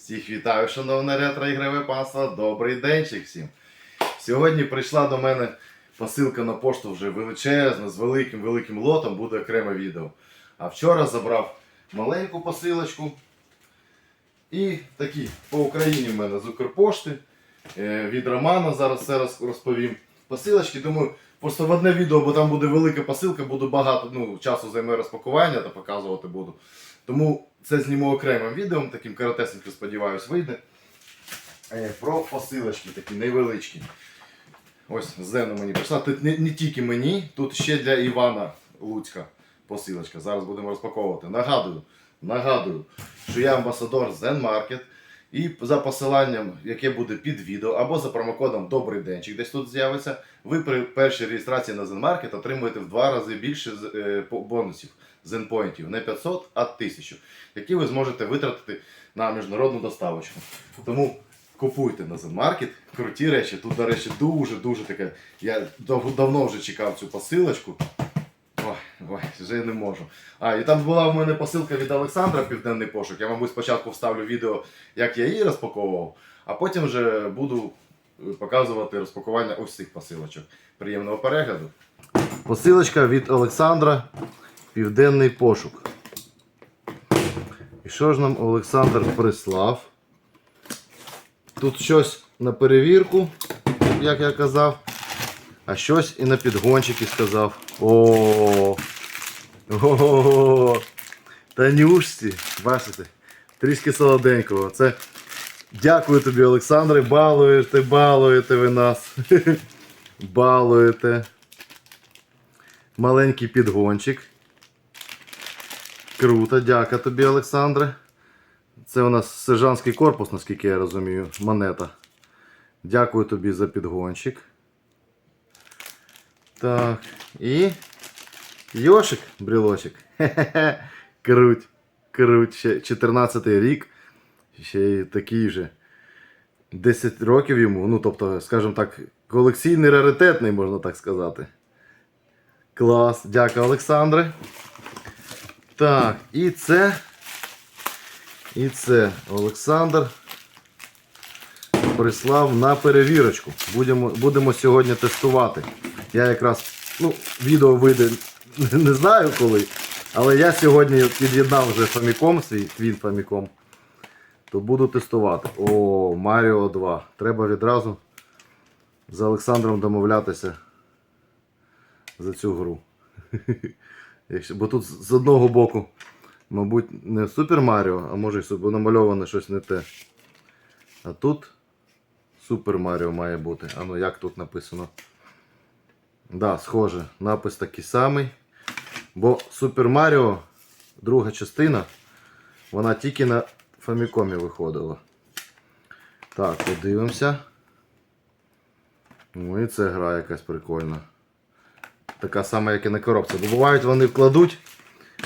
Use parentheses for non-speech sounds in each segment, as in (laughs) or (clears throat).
Всіх вітаю, шановне ретро ігрове панство. Добрий денчик всім. Сьогодні прийшла до мене посилка на пошту вже величезна, з великим великим лотом, буде окреме відео. А вчора забрав маленьку посилочку. І такі по Україні в мене з Укрпошти. е, Від Романа зараз все розповім. Посилочки, думаю, просто в одне відео, бо там буде велика посилка, буду багато ну, часу займе розпакування та показувати буду. Тому це зніму окремим відео, таким коротесенько, сподіваюсь, вийде. Про посилочки такі невеличкі. Ось Зена мені прийшла. Тут не, не тільки мені, тут ще для Івана Луцька посилочка. Зараз будемо розпаковувати. Нагадую, нагадую, що я амбасадор Zen Market. І за посиланням, яке буде під відео, або за промокодом Добрий денчик, десь тут з'явиться, ви при першій реєстрації на Zen Market отримуєте в два рази більше е, бонусів Zen-поінтів. Не 500, а 1000, які ви зможете витратити на міжнародну доставочку. Тому купуйте на Market, круті речі. Тут, до речі, дуже-дуже таке. Я дав- давно вже чекав цю посилочку. Ой, ой, вже не можу. А, і там була в мене посилка від Олександра Південний пошук. Я, мабуть, спочатку вставлю відео, як я її розпаковував, а потім вже буду е, показувати розпакування ось цих посилочок. Приємного перегляду. Посилочка від Олександра Південний пошук. І що ж нам Олександр прислав? Тут щось на перевірку, як я казав. А щось і на підгончики сказав. О, о, Танюшці, бачите, трішки солоденького. Це дякую тобі, Олександре. Балуєте, балуєте ви нас. (laughs) Балуєте. Маленький підгончик. Круто, дяка тобі, Олександре. Це у нас сержантський корпус, наскільки я розумію, монета. Дякую тобі за підгончик. Так. І. Йошик, брілочок. Хе-хе-хе. Круть. Круть. Ще 14 рік. Ще й такий же. 10 років йому. Ну, тобто, скажімо так, колекційний раритетний, можна так сказати. Клас. Дякую, Олександре. Так, і це. І це Олександр прислав на перевірочку. Будемо, будемо сьогодні тестувати. Я якраз, ну, відео вийде (laughs) не знаю коли, але я сьогодні під'єднав вже Famicom, свій Twin Famicom. То буду тестувати. О, Mario 2. Треба відразу з Олександром домовлятися за цю гру. (laughs) Якщо, бо тут з одного боку, мабуть, не Супер Маріо, а може і намальоване щось не те. А тут Супер Маріо має бути. А ну як тут написано? Да, схоже. Напис такий самий. Бо Супер Маріо, друга частина, вона тільки на Фамікомі виходила. Так, подивимося. Ну і це гра якась прикольна. Така сама, як і на коробці. Бо бувають вони вкладуть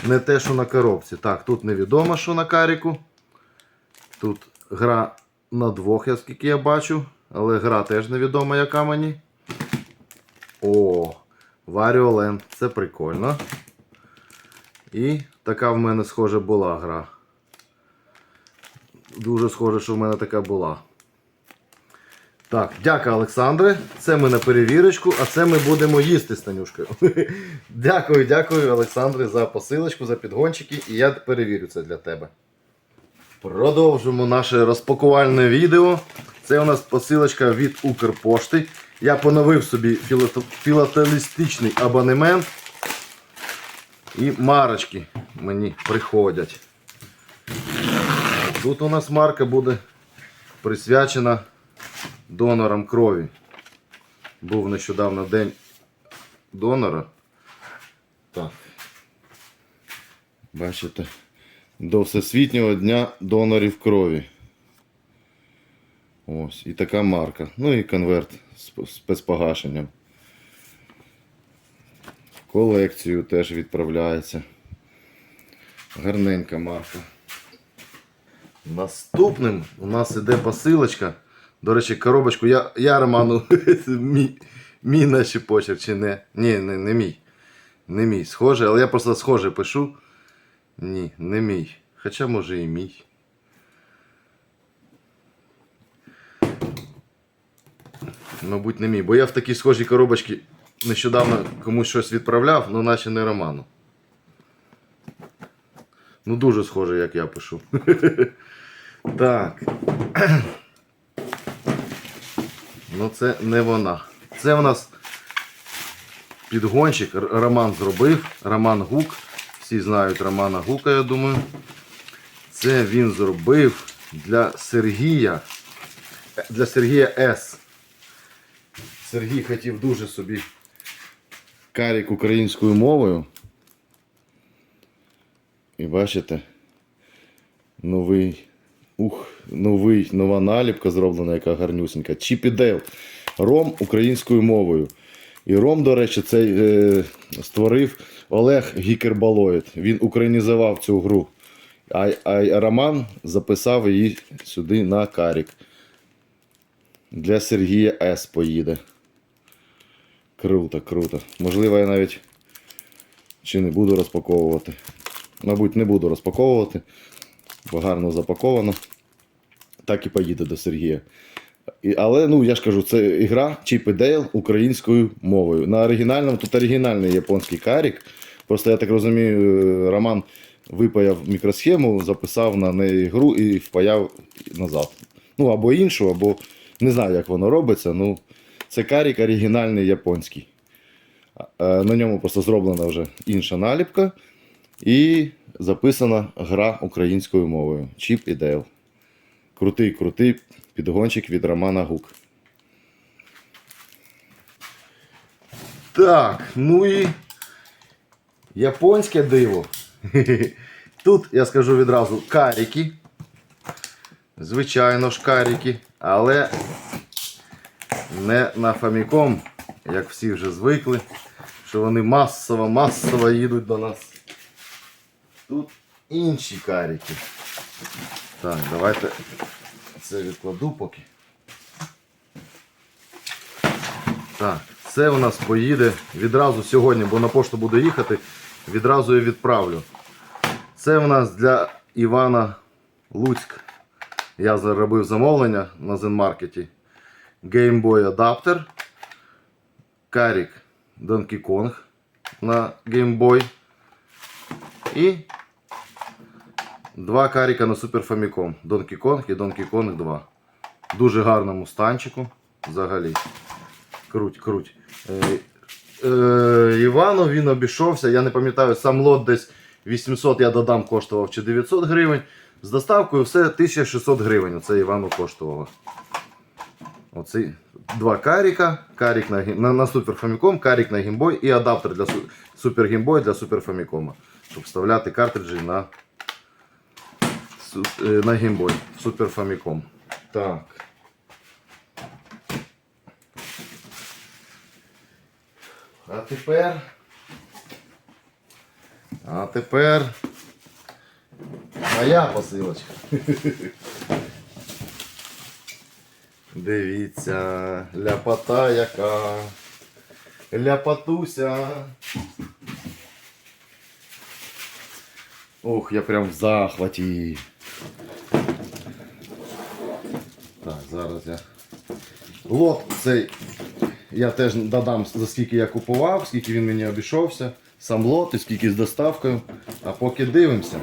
не те, що на коробці. Так, тут невідомо, що на каріку. Тут гра на двох, я скільки я бачу. Але гра теж невідома, яка мені. О, Land. Це прикольно. І така в мене схоже була гра. Дуже схоже, що в мене така була. Так, дякую, Олександре. Це ми на перевірочку, а це ми будемо їсти з Танюшкою. (laughs) дякую, дякую, Олександре, за посилочку, за підгончики, і я перевірю це для тебе. Продовжимо наше розпакувальне відео. Це у нас посилочка від Укрпошти. Я поновив собі філателістичний абонемент. І марочки мені приходять. Тут у нас марка буде присвячена донорам крові. Був нещодавно день донора. Так. Бачите, до Всесвітнього дня донорів крові. Ось, і така марка. Ну і конверт з спецпогашенням. Колекцію теж відправляється. Гарненька марка. Наступним у нас іде посилочка. До речі, коробочку я я Роману (laughs) мій, мій наче почерк чи не. Ні, не не мій. Не мій. Схоже, але я просто схоже пишу. Ні, не мій. Хоча може і мій. Мабуть, не мій. Бо я в такій схожій коробочці нещодавно комусь щось відправляв, але наче не Роману. Ну, дуже схоже, як я пишу. (laughs) Так. Ну, це не вона. Це у нас підгончик. Роман зробив. Роман Гук. Всі знають Романа Гука, я думаю. Це він зробив для Сергія. Е, Для Сергія С. Сергій хотів дуже собі карік українською мовою. І бачите, новий, ух, новий, нова наліпка зроблена, яка гарнюсенька. Чіп Дейл. Ром українською мовою. І Ром, до речі, цей е, створив Олег Гікербалоїд. Він українізував цю гру. А, а Роман записав її сюди на карік. Для Сергія С поїде. Круто, круто. Можливо, я навіть чи не буду розпаковувати. Мабуть, не буду розпаковувати, бо гарно запаковано. Так і поїде до Сергія. І, але, ну, я ж кажу, це ігра Chip and Dale українською мовою. На оригінальному, тут оригінальний японський карік. Просто я так розумію, е, Роман випаяв мікросхему, записав на неї гру і впаяв назад. Ну, або іншу, або не знаю, як воно робиться. Ну, це карік оригінальний японський. Е, На ньому просто зроблена вже інша наліпка. І записана гра українською мовою. Чіп і Дейл. Крутий, крутий підгончик від Романа Гук. Так, ну і японське диво. (laughs) Тут я скажу відразу каріки. Звичайно ж каріки, але не на Famicom, як всі вже звикли, що вони масово, масово їдуть до нас. Тут інші каріки. Так, давайте це відкладу поки. Так, це у нас поїде відразу сьогодні, бо на пошту буду їхати, відразу і відправлю. Це у нас для Івана Луцьк. Я заробив замовлення на Zenmarket. Game Boy адаптер. Карік Donkey Kong на Game Boy. І два каріка на Super Famicom. Donkey Kong і Donkey Kong 2. Дуже гарному станчику. Взагалі. Круть, круть. Е, е, Івану він обійшовся, я не пам'ятаю, сам лот десь 800 я додам коштував чи 900 гривень. З доставкою все 1600 гривень. Оце Івану коштувало. Оці два каріка, карік на, на, на Super Famicom, карік на Boy і адаптер для Super Game для Super Famicom. Щоб вставляти картриджі на, е, на Boy Super Famicom. Так. А тепер. А тепер. Моя посилочка. (laughs) Дивіться, ляпота яка. Ляпотуся. Ох, я прям в захваті. Так, зараз я. Лот цей я теж додам за скільки я купував, скільки він мені обійшовся. Сам лот і скільки з доставкою. А поки дивимося.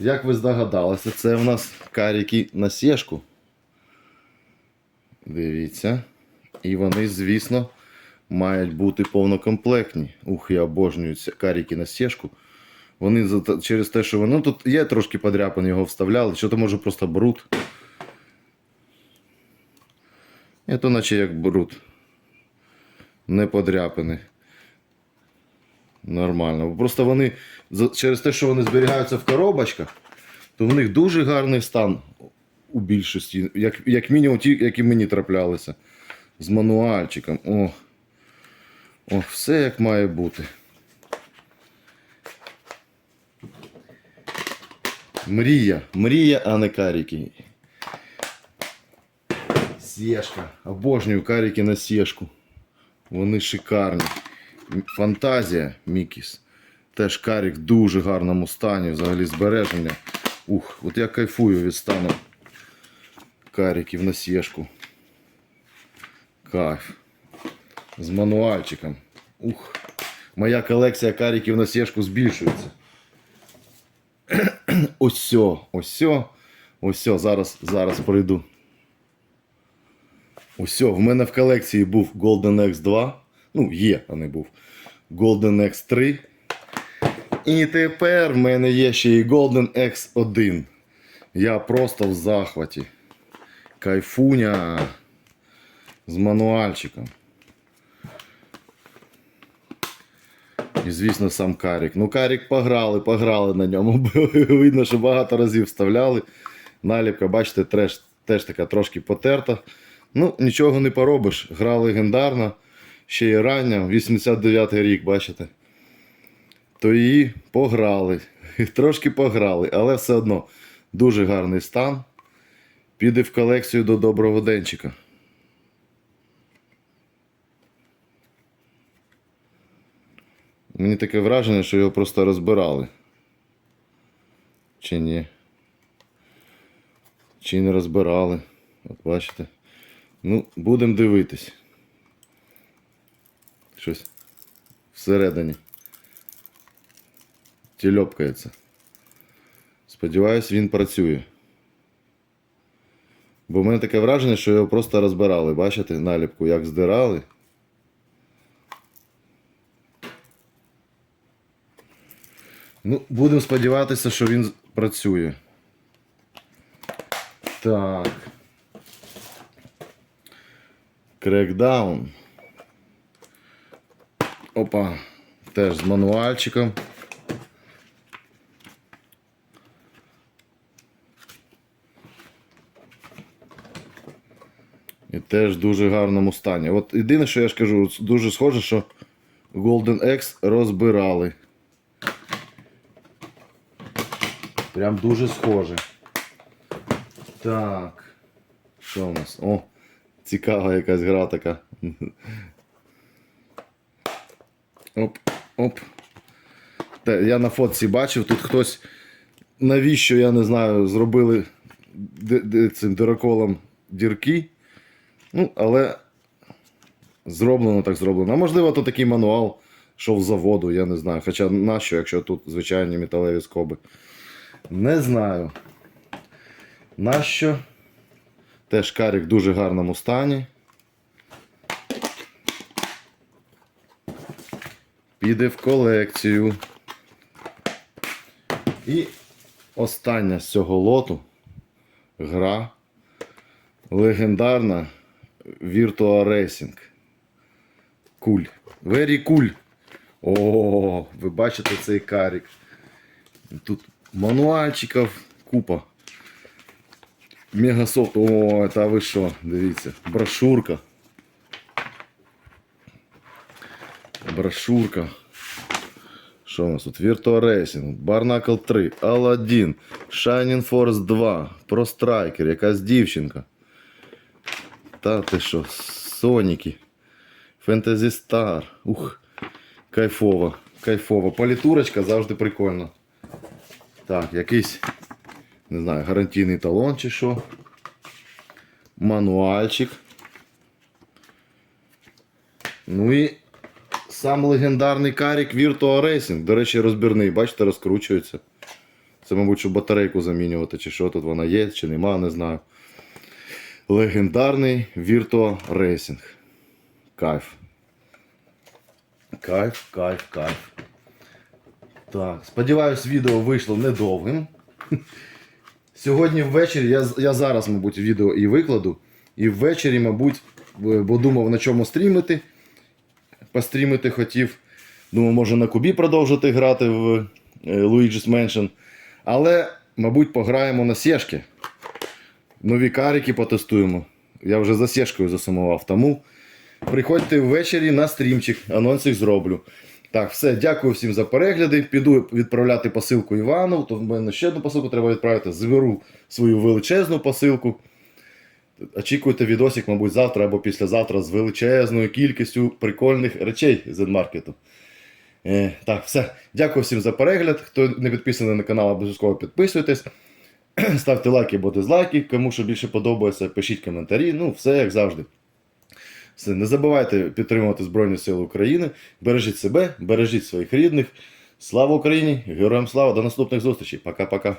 Як ви здогадалися, це в нас каріки на сєшку. Дивіться. І вони, звісно, мають бути повнокомплектні. Ух, я обожнюю каріки на сєшку. Вони за через те, що вони ну, тут є трошки подряпин, його вставляли, що то може просто бруд. І то наче як бруд. Не подряпини. Нормально. Просто вони через те, що вони зберігаються в коробочках, то в них дуже гарний стан у більшості. Як, як мінімум ті, які мені траплялися. З мануальчиком. О. О, все як має бути. Мрія. Мрія, а не каріки. Сєшка. Обожнюю каріки на сєшку. Вони шикарні. Фантазія Мікіс. Теж карік в дуже гарному стані, взагалі збереження. Ух, от я кайфую від стану каріків на сєшку. Кайф. З мануальчиком. Ух. Моя колекція каріків на сєшку збільшується. Ось, ось, ось, зараз, зараз пройду. Ось, в мене в колекції був Golden X 2. Ну, є, а не був. Golden X 3. І тепер в мене є ще і Golden X 1. Я просто в захваті. Кайфуня з мануальчиком. І, звісно, сам Карік. Ну, Карік пограли, пограли на ньому. (laughs) Видно, що багато разів вставляли. Наліпка, бачите, теж, теж така трошки потерта. Ну, нічого не поробиш. Гра легендарна, ще й рання, 89-й рік, бачите. То її пограли. (laughs) Трошки пограли, але все одно дуже гарний стан. Піде в колекцію до доброго денчика. Мені таке враження, що його просто розбирали. Чи ні? Чи не розбирали. От бачите. Ну, будемо дивитись. Щось всередині. Тільопкається. Сподіваюсь, він працює. Бо в мене таке враження, що його просто розбирали. Бачите наліпку, як здирали. Ну, будемо сподіватися, що він працює. Так. Крекдаун. Опа. Теж з мануальчиком. І теж в дуже гарному стані. От єдине, що я ж кажу, дуже схоже, що Golden X розбирали. Прям дуже схоже. Так. Що у нас? О, цікава якась гра така. Оп, оп. Та, я на фотці бачив, тут хтось, навіщо, я не знаю, зробили цим дироколом дірки. Ну, але зроблено так зроблено. А можливо, то такий мануал, що з заводу, я не знаю. Хоча нащо, якщо тут звичайні металеві скоби. Не знаю. Нащо? Теж карік в дуже гарному стані. Піде в колекцію. І остання з цього лоту гра легендарна Virtua Racing. Куль. Very куль. О, ви бачите цей карік. Тут мануальчиків купа. Мегасофт. О, та ви що, дивіться. Брошурка. Брошурка. Що у нас тут? Virtua Racing, Barnacle 3, Aladdin, Shining Force 2, Pro Striker, якась дівчинка. Та ти що, Соніки. Fantasy Star. Ух, кайфово, кайфово. Політурочка завжди прикольно. Так, якийсь, не знаю, гарантійний талон чи що. Мануальчик. Ну і сам легендарний карік Virtua Racing. До речі, розбірний, бачите, розкручується. Це, мабуть, щоб батарейку замінювати, чи що тут вона є, чи нема, не знаю. Легендарний Virtua Racing. Кайф. Кайф, кайф, кайф. Так, сподіваюсь, відео вийшло недовгим. Сьогодні ввечері, я, я зараз, мабуть, відео і викладу. І ввечері, мабуть, бо думав на чому стрімити. Пострімити хотів. Думав, може на кубі продовжити грати в е, Luigi's Mansion. Але, мабуть, пограємо на сєшки. Нові карики потестуємо. Я вже за сєшкою засумував. Тому приходьте ввечері на стрімчик, анонсик зроблю. Так, все, дякую всім за перегляди. Піду відправляти посилку Івану. То в мене ще одну посилку треба відправити. Зберу свою величезну посилку. Очікуйте відосик, мабуть, завтра або післязавтра з величезною кількістю прикольних речей з Едмаркету. Е, так, все. Дякую всім за перегляд. Хто не підписаний на канал, обов'язково підписуйтесь. (clears throat) Ставте лайки або дизлайки, кому що більше подобається, пишіть коментарі. Ну, все як завжди. Все, не забувайте підтримувати Збройні Сили України. Бережіть себе, бережіть своїх рідних. Слава Україні! Героям слава! До наступних зустрічей! Пока-пока!